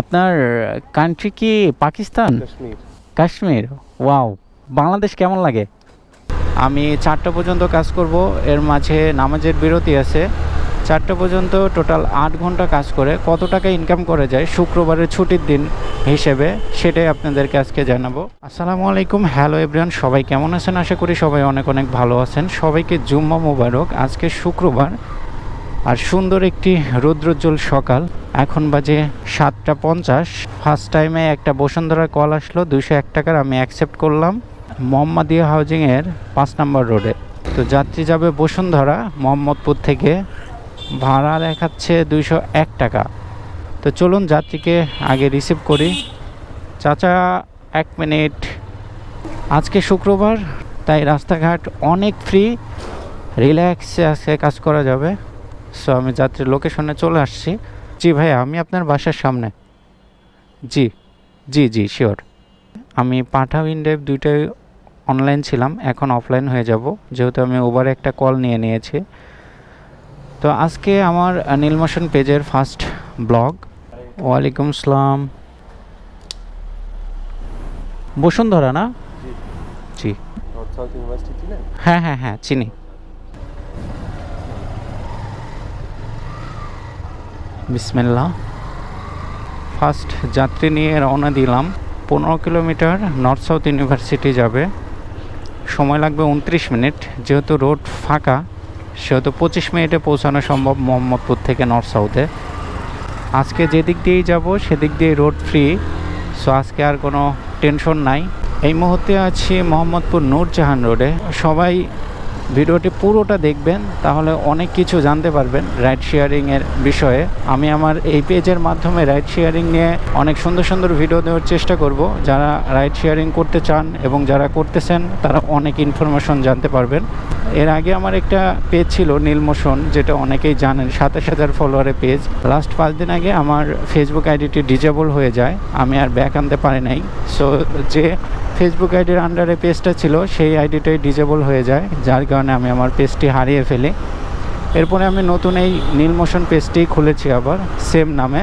আপনার কান্ট্রি কি পাকিস্তান? কাশ্মীর। কাশ্মীর? ওয়াও বাংলাদেশ কেমন লাগে? আমি চারটা পর্যন্ত কাজ করব এর মাঝে নামাজের বিরতি আছে। চারটা পর্যন্ত টোটাল আট ঘণ্টা কাজ করে। কত টাকা ইনকাম করা যায় শুক্রবারের ছুটির দিন হিসেবে সেটাই আপনাদেরকে আজকে জানাব। আসসালামু আলাইকুম হ্যালো এভরিওয়ান সবাই কেমন আছেন? আশা করি সবাই অনেক অনেক ভালো আছেন। সবাইকে জুম্মা মোবারক। আজকে শুক্রবার আর সুন্দর একটি রৌদ্রোজ্জ্বল সকাল। এখন বাজে সাতটা পঞ্চাশ। ফার্স্ট টাইমে একটা বসুন্ধরা কল আসলো দুশো এক টাকার, আমি অ্যাকসেপ্ট করলাম। মোহাম্মদিয়া হাউজিংয়ের পাঁচ নম্বর রোডে তো যাত্রী যাবে বসুন্ধরা, মোহাম্মদপুর থেকে। ভাড়া দেখাচ্ছে দুইশো এক টাকা। তো চলুন যাত্রীকে আগে রিসিভ করি। চাচা, এক মিনিট। আজকে শুক্রবার, তাই রাস্তাঘাট অনেক ফ্রি রিল্যাক্সে আজকে কাজ করা যাবে। সো আমি যাত্রীর লোকেশনে চলে আসছি। জি ভাই আমি আপনার বাসার সামনে। জি জি জি শিওর আমি পাঠাও ইনডেভ দুইটাই অনলাইন ছিলাম এখন অফলাইন হয়ে যাব। যেহেতু আমি ওভার একটা কল নিয়ে নিয়েছি। তো আজকে আমার নীলমোশন পেজের ফার্স্ট ব্লগ ওয়ালাইকুম আসসালাম। বসুন্ধরা না? জি। হ্যাঁ হ্যাঁ হ্যাঁ চিনি। বিসমিল্লা ফার্স্ট যাত্রী নিয়ে রওনা দিলাম। পনেরো কিলোমিটার নর্থ সাউথ ইউনিভার্সিটি যাবে। সময় লাগবে উনত্রিশ মিনিট। যেহেতু রোড ফাঁকা, সেহেতু পঁচিশ মিনিটে পৌঁছানো সম্ভব মোহাম্মদপুর থেকে নর্থ সাউথে আজকে যেদিক দিয়েই যাব, সেদিক দিয়ে রোড ফ্রি। সো আজকে আর কোনো টেনশন নাই। এই মুহূর্তে আছি মোহাম্মদপুর নূরজাহান রোডে। সবাই ভিডিওটি পুরোটা দেখবেন, তাহলে অনেক কিছু জানতে পারবেন রাইড শেয়ারিংয়ের বিষয়ে। আমি আমার এই পেজের মাধ্যমে রাইড শেয়ারিং নিয়ে অনেক সুন্দর সুন্দর ভিডিও দেওয়ার চেষ্টা করব। যারা রাইড শেয়ারিং করতে চান এবং যারা করতেছেন, তারা অনেক ইনফরমেশন জানতে পারবেন। এর আগে আমার একটা পেজ ছিল, নীলমোশন, যেটা অনেকেই জানেন, সাতাশ হাজার ফলোয়ারের পেজ লাস্ট পাঁচ দিন আগে আমার ফেসবুক আইডিটি ডিজেবল হয়ে যায়, আমি আর ব্যাক আনতে পারি নাই। সো যে ফেসবুক আইডির আন্ডারে পেজটা ছিল, সেই আইডিটাই ডিজেবল হয়ে যায়, যার কারণে আমি আমার পেজটি হারিয়ে ফেলি। এরপরে আমি নতুন এই নীলমোশন পেজটি খুলেছি আবার সেম নামে।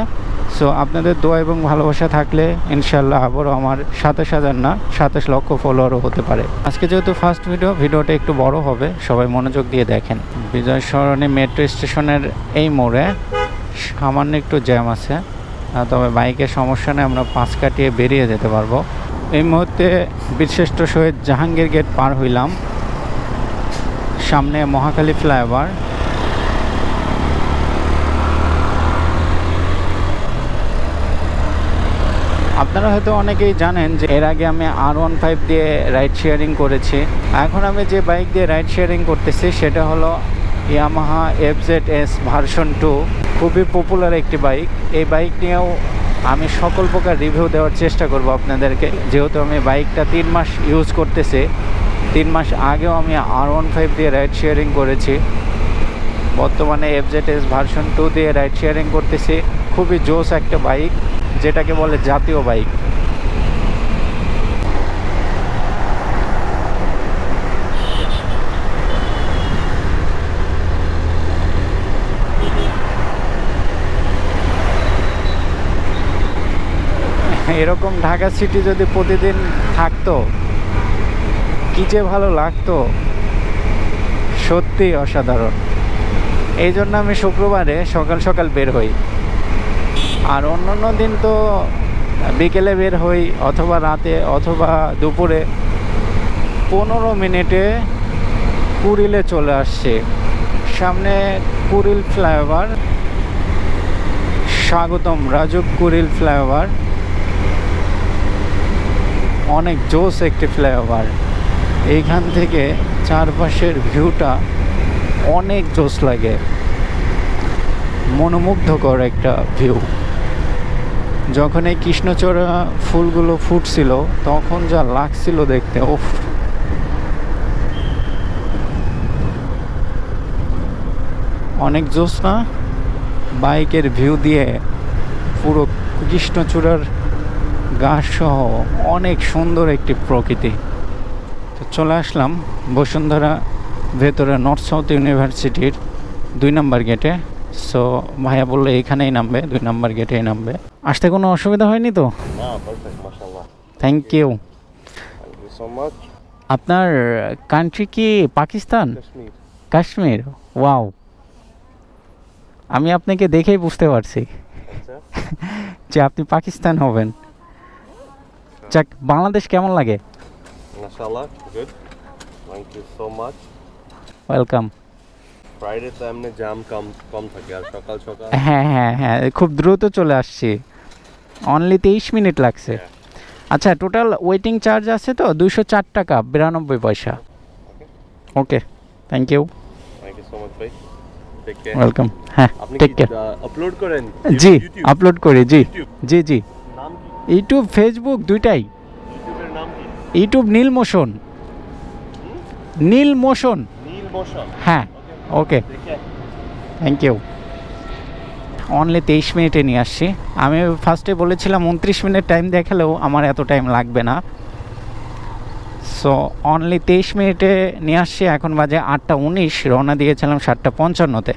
সো আপনাদের দোয়া এবং ভালোবাসা থাকলে ইনশাল্লাহ আবারও আমার সাতাশ হাজার না, সাতাশ লক্ষ ফলোয়ারও হতে পারে। আজকে যেহেতু ফার্স্ট ভিডিও ভিডিওটা একটু বড় হবে, সবাই মনোযোগ দিয়ে দেখেন। বিজয় সরণি মেট্রো স্টেশনের এই মোড়ে সামান্য একটু জ্যাম আছে তবে বাইকের সমস্যা নেই, আমরা পাঁচ কাটিয়ে বেরিয়ে যেতে পারব। এই মুহূর্তে বীরশ্রেষ্ঠ শহীদ জাহাঙ্গীর গেট পার হইলাম। সামনে মহাকালী ফ্লাইওভার আপনারা হয়তো অনেকেই জানেন যে এর আগে আমি আর ওয়ান ফাইভ দিয়ে রাইড শেয়ারিং করেছি। এখন আমি যে বাইক দিয়ে রাইড শেয়ারিং করতেছি, সেটা হলো Yamaha F Z S version two খুবই পপুলার একটি বাইক এই বাইক নিয়েও আমি সকল প্রকার রিভিউ দেওয়ার চেষ্টা করব আপনাদেরকে। যেহেতু আমি বাইকটা তিন মাস ইউজ করতেছি, তিন মাস আগেও আমি আর ওয়ান ফাইভ দিয়ে রাইড শেয়ারিং করেছি। বর্তমানে F Z S version two দিয়ে রাইড শেয়ারিং করতেছি। খুবই জোস একটা বাইক যেটাকে বলে জাতীয় বাইক। এরকম ঢাকা সিটি যদি প্রতিদিন থাকতো, কি যে ভালো লাগতো। সত্যি অসাধারণ। এই জন্য আমি শুক্রবারে সকাল সকাল বের হই। আর অন্য অন্য দিন তো বিকেলে বের হই অথবা রাতে অথবা দুপুরে। পনেরো মিনিটে কুড়িলে চলে আসছে। সামনে কুড়িল ফ্লাইওভার। স্বাগতম, রাজুক কুড়িল ফ্লাইওভার। অনেক জোস একটি ফ্লাইওভার। এইখান থেকে চারপাশের ভিউটা অনেক জোস লাগে। মনোমুগ্ধকর একটা ভিউ। যখন এই কৃষ্ণচূড়া ফুলগুলো ফুটছিল, তখন যা লাগছিল দেখতে ওফ অনেক জোস না বাইকের ভিউ দিয়ে পুরো কৃষ্ণচূড়ার গাছ সহ অনেক সুন্দর একটি প্রকৃতি। তো চলে আসলাম বসুন্ধরা ভেতরে নর্থ সাউথ ইউনিভার্সিটির দুই নম্বর গেটে সো ভাইয়া বলল এখানেই নামবে, দুই নম্বর গেটেই নামবে। আসতে কোনো অসুবিধা হয়নি তো? থ্যাংক ইউ আপনার কান্ট্রি কি পাকিস্তান? কাশ্মীর ওয়াও আমি আপনাকে দেখেই বুঝতে পারছি আচ্ছা। যে আপনি পাকিস্তান হবেন। যাক বাংলাদেশ কেমন লাগে? ওয়েলকাম ফ্রাইডে তো এমনি জ্যাম কম কম থাকে আর সকাল সকাল হ্যাঁ হ্যাঁ হ্যাঁ খুব দ্রুত চলে আসছি। অনলি তেইশ মিনিট লাগছে। আচ্ছা টোটাল ওয়েটিং চার্জ আছে তো? দুশো চার টাকা বিরানব্বই পয়সা। ওকে থ্যাংক ইউ ওয়েলকাম হ্যাঁ আপনি টেক কেয়ার আপলোড করেন? জি আপলোড করি জি। জি জি। ইউটিউব ফেসবুক দুইটাই। YouTube Neel motion. Neel motion. Neel motion. হ্যাঁ ওকে থ্যাংক ইউ অনলি তেইশ মিনিটে নিয়ে আসছি। আমি ফার্স্টে বলেছিলাম উনত্রিশ মিনিট টাইম দেখালেও আমার এত টাইম লাগবে না। সো অনলি তেইশ মিনিটে নিয়ে আসছি, এখন বাজে আটটা উনিশ, রওনা দিয়েছিলাম সাতটা পঞ্চান্নতে।